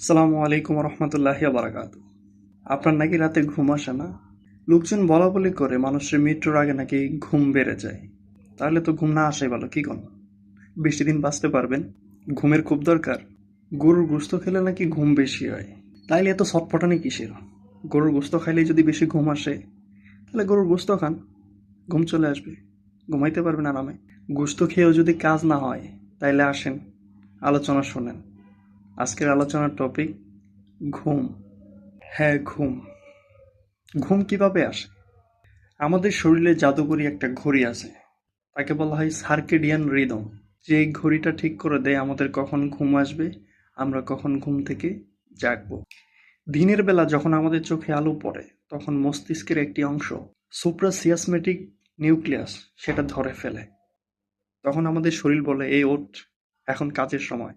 আসসালামু আলাইকুম রহমতুল্লাহি বারাকাত আপনার নাকি রাতে ঘুম আসে না? লোকজন বলা বলি করে মানুষের মৃত্যুর আগে নাকি ঘুম বেড়ে যায়। তাহলে তো ঘুম না আসাই ভালো, কী কোন? বেশি দিন বাঁচতে পারবেন, ঘুমের খুব দরকার। গরুর গোস্ত খেলে নাকি ঘুম বেশি হয়। তাইলে এত ছটফটানি কিসের? গরুর গোস্ত খাইলে যদি বেশি ঘুম আসে, তাহলে গরুর গোস্ত খান। ঘুম চলে আসবে, ঘুমাইতে পারবেন আরামে। গোস্ত খেয়েও যদি কাজ না হয়, তাইলে আসেন, আলোচনা শোনেন। আজকের আলোচনার টপিক ঘুম। হ্যাঁ ঘুম। ঘুম কীভাবে আসে? আমাদের শরীরে জাদুকরি একটা ঘড়ি আছে। তাকে বলা হয় সার্কেডিয়ান রিদম। যে ঘড়িটা ঠিক করে দেয় আমাদের কখন ঘুম আসবে, আমরা কখন ঘুম থেকে জাগবো। দিনের বেলা যখন আমাদের চোখে আলো পড়ে, তখন মস্তিষ্কের একটি অংশ সুপ্রাসিয়াসমেটিক নিউক্লিয়াস সেটা ধরে ফেলে। তখন আমাদের শরীর বলে, এই ওঠ, এখন কাজের সময়।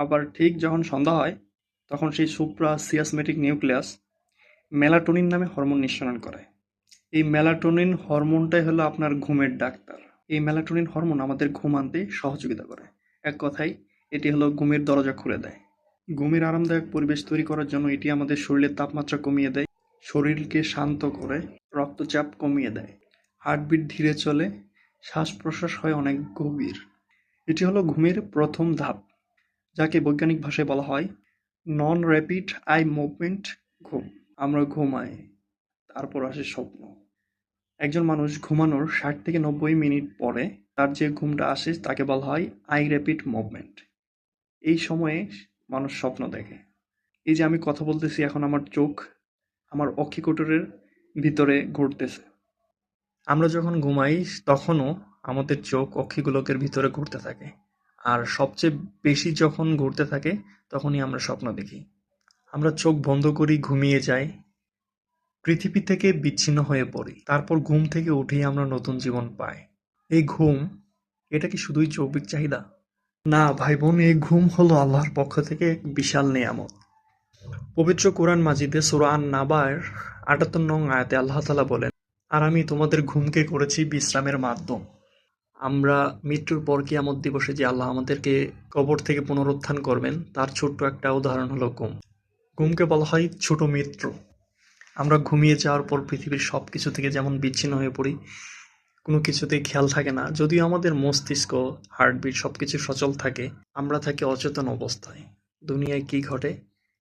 আবার ঠিক যখন সন্ধ্যা হয়, তখন সেই সুপ্রা সিয়াসমেটিক নিউক্লিয়াস মেলাটোনিন নামে হরমোন নিঃসরণ করে। এই মেলাটোনিন হরমোনটাই হলো আপনার ঘুমের ডাক্তার। এই মেলাটোনিন হরমোন আমাদের ঘুম আনতে সহযোগিতা করে। এক কথায়, এটি হলো ঘুমের দরজা খুলে দেয়। ঘুমের আরামদায়ক পরিবেশ তৈরি করার জন্য এটি আমাদের শরীরের তাপমাত্রা কমিয়ে দেয়, শরীরকে শান্ত করে রক্তচাপ কমিয়ে দেয়। হার্টবিট ধীরে চলে, শ্বাস প্রশ্বাস হয় অনেক গভীর। এটি হলো ঘুমের প্রথম ধাপ। যাকে বৈজ্ঞানিক ভাষায় বলা হয় নন র্যাপিড আই মুভমেন্ট ঘুম। আমরা ঘুমাই, তারপর আসে স্বপ্ন। একজন মানুষ ঘুমানোর ষাট থেকে নব্বই মিনিট পরে তার যে ঘুমটা আসে তাকে বলা হয় আই র্যাপিড মুভমেন্ট এই সময়ে মানুষ স্বপ্ন দেখে। এই যে আমি কথা বলতেছি, এখন আমার চোখ আমার অক্ষিকোটরের ভিতরে ঘুরতেছে। আমরা যখন ঘুমাই, তখনও আমাদের চোখ অক্ষিগোলকের ভিতরে ঘুরতে থাকে। আর সবচেয়ে বেশি যখন ঘুরতে থাকে, তখনই আমরা স্বপ্ন দেখি। আমরা চোখ বন্ধ করি, ঘুমিয়ে যাই। পৃথিবী থেকে বিচ্ছিন্ন হয়ে পড়ি। তারপর ঘুম থেকে উঠেই আমরা নতুন জীবন পাই। এই ঘুম, এটা কি শুধুই যৌবিক চাহিদা? না ভাই বোন এই ঘুম হলো আল্লাহর পক্ষ থেকে এক বিশাল নিয়ামত। পবিত্র কোরআন মাজিদে সুরান নাবার আটাত্তর নং আয়াতে আল্লাহ তালা বলেন, আর আমি তোমাদের ঘুমকে করেছি বিশ্রামের মাধ্যম। আমরা মৃত্যুর পর কিয়ামত দিবসে যে আল্লাহ আমাদেরকে কবর থেকে পুনরুত্থান করবেন, তার ছোট্ট একটা উদাহরণ হলো ঘুম। ঘুমকে বলা হয় ছোট মিত্র আমরা ঘুমিয়ে যাওয়ার পর পৃথিবীর সব কিছু থেকে যেমন বিচ্ছিন্ন হয়ে পড়ি, কোনো কিছুতেই খেয়াল থাকে না, যদিও আমাদের মস্তিষ্ক হার্টবিট সব কিছু সচল থাকে, আমরা থাকি অচেতন অবস্থায়। দুনিয়ায় কি ঘটে,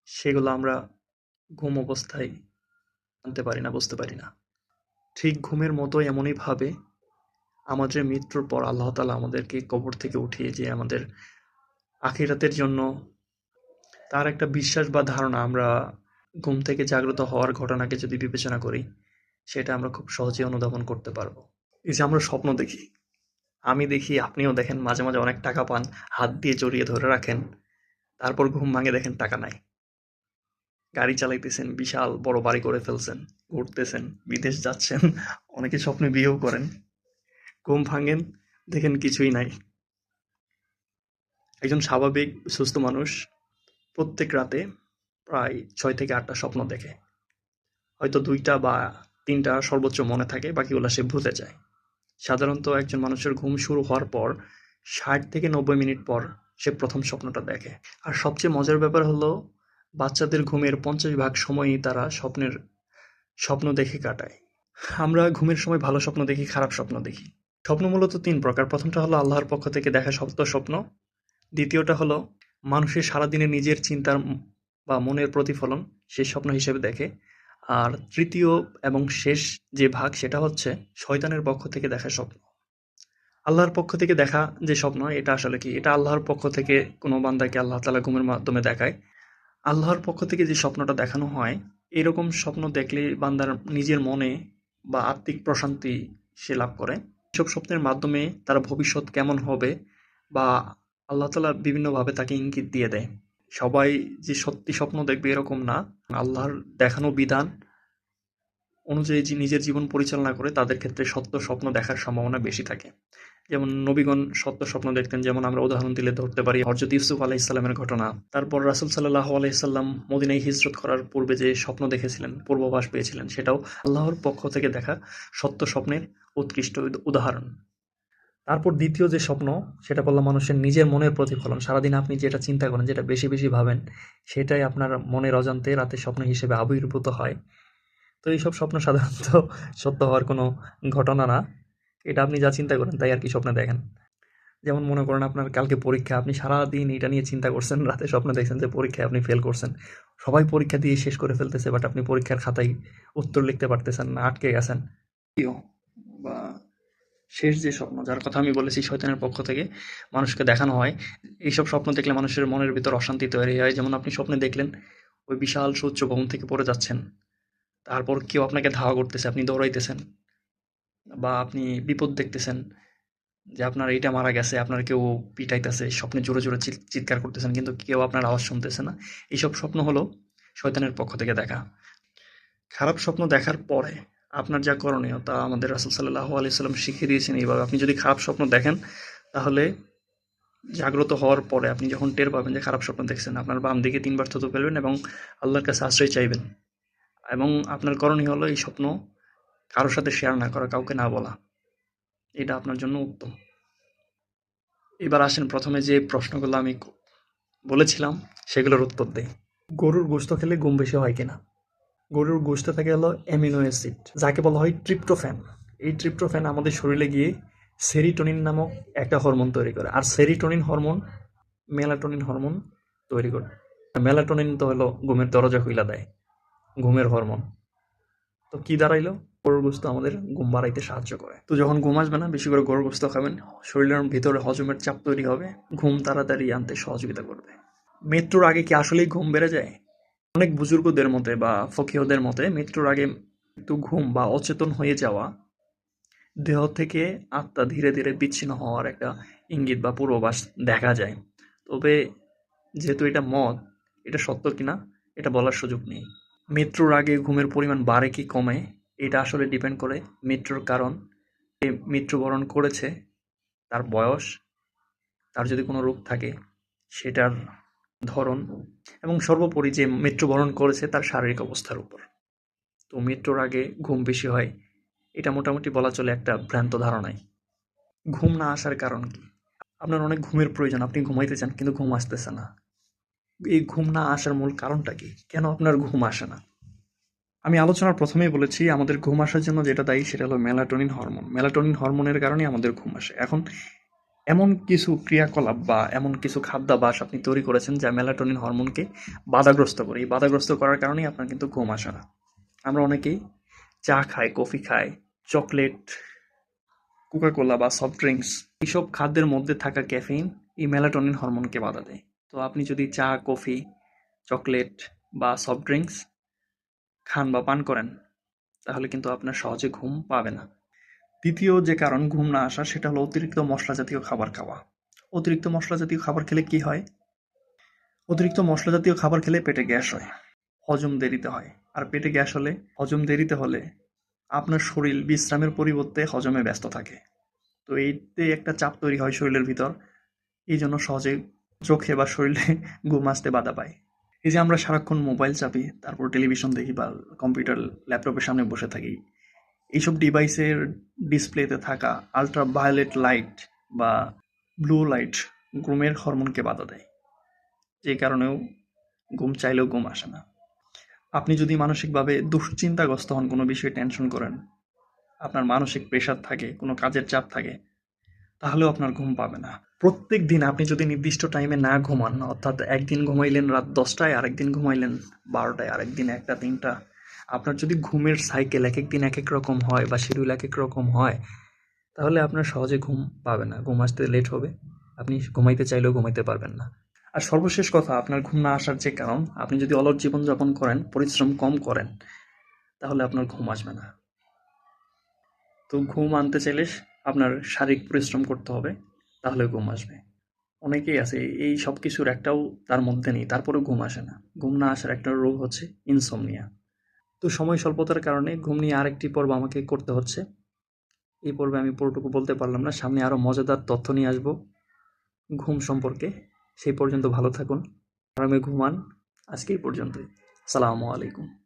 সেগুলো আমরা ঘুম অবস্থায় জানতে পারি না, বুঝতে পারি না। ঠিক ঘুমের মতো এমনইভাবে আমাদের মৃত্যুর পর আল্লাহ তালা আমাদেরকে কবর থেকে উঠিয়ে যে আমাদের আখিরাতের জন্য তার একটা বিশ্বাস বা ধারণা আমরা ঘুম থেকে জাগ্রত হওয়ার ঘটনাকে যদি বিবেচনা করি, সেটা আমরা খুব সহজে অনুধাবন করতে পারব। এই যে আমরা স্বপ্ন দেখি, আমি দেখি, আপনিও দেখেন, মাঝে মাঝে অনেক টাকা পান, হাত দিয়ে জড়িয়ে ধরে রাখেন, তারপর ঘুম ভাঙে দেখেন টাকা নাই। গাড়ি চালাইতেছেন, বিশাল বড় বাড়ি করে ফেলছেন, ঘুরতেছেন, বিদেশ যাচ্ছেন, অনেকে স্বপ্নে বিয়েও করেন। ঘুম ভাঙেন, দেখেন কিছুই নাই। একজন স্বাভাবিক, সুস্থ মানুষ প্রত্যেক রাতে প্রায় ছয় থেকে আটটা স্বপ্ন দেখে। হয়তো দুইটা বা তিনটা সর্বোচ্চ মনে থাকে, বাকিগুলো সে ভুলে যায়। সাধারণত একজন মানুষের ঘুম শুরু হওয়ার পর ষাট থেকে নব্বই মিনিট পর সে প্রথম স্বপ্নটা দেখে। আর সবচেয়ে মজার ব্যাপার হলো, বাচ্চাদের ঘুমের পঞ্চাশ ভাগ সময়ই তারা স্বপ্নের স্বপ্ন দেখে কাটায়। আমরা ঘুমের সময় ভালো স্বপ্ন দেখি, খারাপ স্বপ্ন দেখি। স্বপ্ন মূলত তিন প্রকার। প্রথমটা হলো আল্লাহর পক্ষ থেকে দেখা সত্য স্বপ্ন। দ্বিতীয়টা হলো মানুষের সারাদিনে নিজের চিন্তার বা মনের প্রতিফলন সেই স্বপ্ন হিসেবে দেখে। আর তৃতীয় এবং শেষ যে ভাগ সেটা হচ্ছে শয়তানের পক্ষ থেকে দেখা স্বপ্ন। আল্লাহর পক্ষ থেকে দেখা যে স্বপ্ন, এটা আসলে কি? এটা আল্লাহর পক্ষ থেকে কোনো বান্দাকে আল্লাহ তালা ঘুমের মাধ্যমে দেখায়। আল্লাহর পক্ষ থেকে যে স্বপ্নটা দেখানো হয়, এরকম স্বপ্ন দেখলে বান্দার নিজের মনে বা আত্মিক প্রশান্তি সে লাভ করে। এসব স্বপ্নের মাধ্যমে তার ভবিষ্যৎ কেমন হবে বা আল্লাহ তালা বিভিন্নভাবে তাকে ইঙ্গিত দিয়ে দেয়। সবাই যে সত্যি স্বপ্ন দেখবে এরকম না। আল্লাহর দেখানো বিধান অনুযায়ী যে নিজের জীবন পরিচালনা করে, তাদের ক্ষেত্রে সত্য স্বপ্ন দেখার সম্ভাবনা বেশি থাকে। যেমন নবীগণ সত্য স্বপ্ন দেখতেন, যেমন আমরা উদাহরণ দিলে ধরতে পারি হরজত ইউসুফ আলাহ ইসলামের ঘটনা। তারপর রাসুল সাল্লাহ আলাইসাল্লাম মদিনায় হিজরত করার পূর্বে যে স্বপ্ন দেখেছিলেন, পূর্বাভাস পেয়েছিলেন, সেটাও আল্লাহর পক্ষ থেকে দেখা সত্য স্বপ্নের উৎকৃষ্ট উদাহরণ। তারপর দ্বিতীয় যে স্বপ্ন, সেটা বললাম মানুষের নিজের মনের প্রতিফলন। সারাদিন আপনি যেটা চিন্তা করেন, যেটা বেশি বেশি ভাবেন, সেটাই আপনার মনের অজান্তে রাতে স্বপ্ন হিসেবে আবির্ভূত হয়। তো এইসব স্বপ্ন সাধারণত সত্য হওয়ার কোনো ঘটনা না। এটা আপনি যা চিন্তা করেন, তাই আর কি স্বপ্নে দেখেন। যেমন মনে করেন আপনার কালকে পরীক্ষা, আপনি সারাদিন এটা নিয়ে চিন্তা করছেন, রাতে স্বপ্ন দেখছেন যে পরীক্ষায় আপনি ফেল করছেন। সবাই পরীক্ষা দিয়ে শেষ করে ফেলতেছে বাট আপনি পরীক্ষার খাতায় উত্তর লিখতে পারতেছেন না, আটকে গেছেন। বা শেষ যে স্বপ্ন, যার কথা আমি বলেছি শয়তানের পক্ষ থেকে, মানুষকে দেখানো হয়, এইসব স্বপ্ন দেখলে মানুষের মনের ভিতর অশান্তি তৈরি হয়। যেমন আপনি স্বপ্নে দেখলেন, ওই বিশাল সুউচ্চ ভবন থেকে পড়ে যাচ্ছেন, তারপর কেউ আপনাকে ধাওয়া করতেছে, আপনি দৌড়াইতেছেন, বা আপনি বিপদ দেখতেছেন যে আপনার এইটা মারা গেছে, আপনার কেউ পিটাইতেছে, স্বপ্নে জোরে জোরে চিৎ- চিৎকার করতেছেন, কিন্তু কেউ আপনার আওয়াজ শুনতেছে না। এইসব স্বপ্ন হলো শয়তানের পক্ষ থেকে দেখা। খারাপ স্বপ্ন দেখার পরে আপনার যা করণীয় তা আমাদের রাসুল সাল্লাহ আলি সাল্লাম শিখিয়ে দিয়েছেন এইভাবে। আপনি যদি খারাপ স্বপ্ন দেখেন, তাহলে জাগ্রত হওয়ার পরে আপনি যখন টের পাবেন যে খারাপ স্বপ্ন দেখছেন, আপনার বাম দিকে তিনবার থুতু ফেলবেন এবং আল্লাহর কাছে আশ্রয় চাইবেন। এবং আপনার করণীয় হলো এই স্বপ্ন কারোর সাথে শেয়ার না করা, কাউকে না বলা। এটা আপনার জন্য উত্তম। এবার আসেন প্রথমে যে প্রশ্নগুলো আমি বলেছিলাম, সেগুলোর উত্তর দেই। গরুর গোস্ত খেলে ঘুম বেশি হয় কিনা? গরুর গোস্ত থাকে হলো অ্যামিনো অ্যাসিড, যাকে বলা হয় ট্রিপ্টোফ্যান। এই ট্রিপ্টোফ্যান আমাদের শরীরে গিয়ে সেরিটোনিন নামক একটা হরমোন তৈরি করে। আর সেরিটোনিন হরমোন মেলাটোনিন হরমোন তৈরি করে। মেলাটোনিন তো হলো ঘুমের দরজা খুইলা দেয়, ঘুমের হরমোন। তো কি দাঁড়াইলো? গরুর গোস্ত আমাদের ঘুম বাড়াইতে সাহায্য করে। তো যখন ঘুম আসবে না, বেশি করে গরুর গোস্ত খাবেন, শরীরের ভিতরে হজমের চাপ তৈরি হবে, ঘুম তাড়াতাড়ি আনতে সহযোগিতা করবে। মৃত্যুর আগে কি আসলেই ঘুম বেড়ে যায়? অনেক বুজুর্গদের মতে বা ফকিহদের মতে মৃত্যুর আগে একটু ঘুম বা অচেতন হয়ে যাওয়া দেহ থেকে আত্মা ধীরে ধীরে বিচ্ছিন্ন হওয়ার একটা ইঙ্গিত বা পূর্বাভাস দেখা যায়। তবে যেহেতু এটা মত, এটা সত্য কিনা এটা বলার সুযোগ নেই। মৃত্যুর আগে ঘুমের পরিমাণ বাড়ে কি কমে এটা আসলে ডিপেন্ড করে মৃত্যুর কারণ মৃত্যুবরণ করেছে, তার বয়স, তার যদি কোনো রোগ থাকে, সেটার ধরন এবং সর্বোপরি যে মৃত্যুবরণ করেছে তার শারীরিক অবস্থার উপর। তো মৃত্যুর আগে ঘুম বেশি হয়, এটা মোটামুটি বলা চলে একটা ভ্রান্ত ধারণাই। ঘুম না আসার কারণ কি? আপনার অনেক ঘুমের প্রয়োজন, আপনি ঘুমাইতে চান কিন্তু ঘুম আসতেছে না। এই ঘুম না আসার মূল কারণটা কি? কেন আপনার ঘুম আসে না? আমি আলোচনার প্রথমেই বলেছি, আমাদের ঘুম আসার জন্য যেটা দায়ী সেটা হলো মেলাটোনিন হরমোন। মেলাটোনিন হরমোনের কারণে আমাদের ঘুম আসে। এখন এমন কিছু ক্রিয়াকলাপ বা এমন কিছু খাদ্যাভ্যাস আপনি তৈরি করেছেন যা মেলাটোনিন হরমোনকে বাধাগ্রস্ত করে। এই বাধাগ্রস্ত করার কারণেই আপনার কিন্তু ঘুম আসে না। আমরা অনেকেই চা খাই, কফি খাই, চকলেট, কোকাকোলা বা সফট ড্রিঙ্কস এইসব খাদ্যের মধ্যে থাকা ক্যাফেইন এই মেলাটোনিন হরমোনকে বাধা দেয়। তো আপনি যদি চা, কফি, চকলেট বা সফট ড্রিঙ্কস খান বা পান করেন, তাহলে কিন্তু আপনার সহজে ঘুম পাবে না। দ্বিতীয় যে কারণ ঘুম না আসা, সেটা হলো অতিরিক্ত মশলা জাতীয় খাবার খাওয়া। অতিরিক্ত মশলা জাতীয় খাবার খেলে কি হয়? অতিরিক্ত মশলা জাতীয় খাবার খেলে পেটে গ্যাস হয়, হজম দেরিতে হয়। আর পেটে গ্যাস হলে, হজম দেরিতে হলে আপনার শরীর বিশ্রামের পরিবর্তে হজমে ব্যস্ত থাকে। তো এইতে একটা চাপ তৈরি হয় শরীরের ভিতর, এই জন্য সহজে চোখে বা শরীরে ঘুম আসতে বাধা পায়। এই যে আমরা সারাক্ষণ মোবাইল চাপি, তারপর টেলিভিশন দেখি বা কম্পিউটার, ল্যাপটপের সামনে বসে থাকি এইসব ডিভাইসের ডিসপ্লেতে থাকা আলট্রা ভায়োলেট লাইট বা ব্লু লাইট ঘুমের হরমোনকে বাধা দেয়। যে কারণেও ঘুম চাইলেও ঘুম আসে না। আপনি যদি মানসিকভাবে দুশ্চিন্তাগ্রস্ত হন, কোনো বিষয়ে টেনশন করেন, আপনার মানসিক প্রেশার থাকে, কোনো কাজের চাপ থাকে, তাহলেও আপনার ঘুম পাবে না। প্রত্যেক দিন আপনি যদি নির্দিষ্ট টাইমে না ঘুমান, অর্থাৎ একদিন ঘুমাইলেন রাত দশটায়, আরেকদিন ঘুমাইলেন বারোটায়, আরেকদিন একটা, তিনটা আপনার যদি ঘুমের সাইকেল এক এক দিন এক এক রকম হয় বা শিডিউল এক এক রকম হয়, তাহলে আপনার সহজে ঘুম পাবে না। ঘুম আসতে লেট হবে। আপনি ঘুমাইতে চাইলেও ঘুমাইতে পারবেন না। আর সর্বশেষ কথা, আপনার ঘুম না আসার যে কারণ, আপনি যদি অলস জীবনযাপন করেন, পরিশ্রম কম করেন, তাহলে আপনার ঘুম আসবে না। তো ঘুম আনতে চাইলে আপনার শারীরিক পরিশ্রম করতে হবে, তাহলে ঘুম আসবে। অনেকেই আছে, এই সব কিছুর একটাও তার মধ্যে নেই, তারপরেও ঘুম আসে না। ঘুম না আসার একটা রোগ হচ্ছে ইনসোমনিয়া তো সময় স্বল্পতার কারণে ঘুম নিয়ে আরেকটি পর্ব আমাকে করতে হচ্ছে। এই পর্বে আমি পুরোটুকু বলতে পারলাম না, সামনে আরও মজাদার তথ্য নিয়ে আসব ঘুম সম্পর্কে। সেই পর্যন্ত ভালো থাকুন। আরামে ঘুমান। আজকে এই পর্যন্তই। সালামু আলাইকুম।